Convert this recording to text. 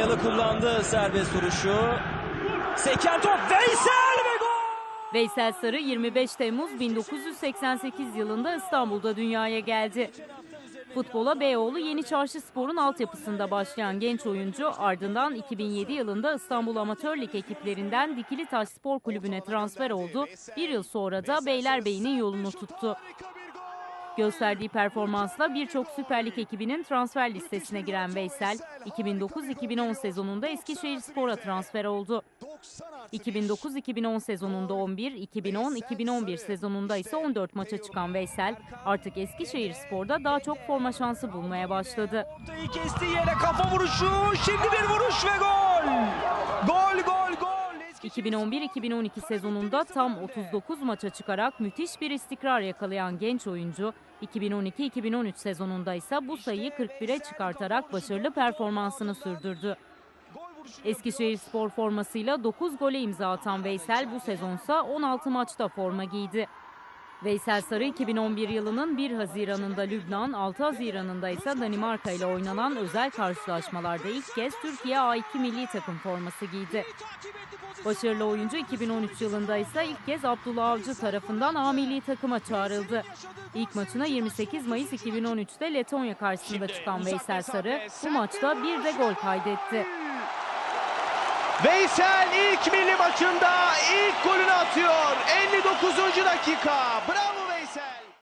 Musyalı kullandı serbest vuruşu. Seken top Veysel ve gol! Veysel Sarı 25 Temmuz 1988 yılında İstanbul'da dünyaya geldi. Futbola Beyoğlu Yeni Çarşı Spor'un altyapısında başlayan genç oyuncu ardından 2007 yılında İstanbul Amatör Lig ekiplerinden Dikili Taş Spor Kulübü'ne transfer oldu. Bir yıl sonra da Beylerbeyi'nin yolunu tuttu. Gösterdiği performansla birçok Süper Lig ekibinin transfer listesine giren Veysel, 2009-2010 sezonunda Eskişehir Spor'a transfer oldu. 2009-2010 sezonunda 11, 2010-2011 sezonunda ise 14 maça çıkan Veysel artık Eskişehir Spor'da daha çok forma şansı bulmaya başladı. Ortayı kesti yere kafa vuruşu. Şimdi bir vuruş ve gol! 2011-2012 sezonunda tam 39 maça çıkarak müthiş bir istikrar yakalayan genç oyuncu, 2012-2013 sezonunda ise bu sayıyı 41'e çıkartarak başarılı performansını sürdürdü. Eskişehir Spor formasıyla 9 gole imza atan Veysel bu sezonsa 16 maçta forma giydi. Veysel Sarı 2011 yılının 1 Haziran'ında Lübnan, 6 Haziran'ında ise Danimarka ile oynanan özel karşılaşmalarda ilk kez Türkiye A2 milli takım forması giydi. Başarılı oyuncu 2013 yılında ise ilk kez Abdullah Avcı tarafından A milli takıma çağrıldı. İlk maçına 28 Mayıs 2013'te Letonya karşısında çıkan Veysel Sarı bu maçta bir de gol kaydetti. Veysel ilk milli maçında ilk golünü atıyor. Marcos Undinakika. Bravo!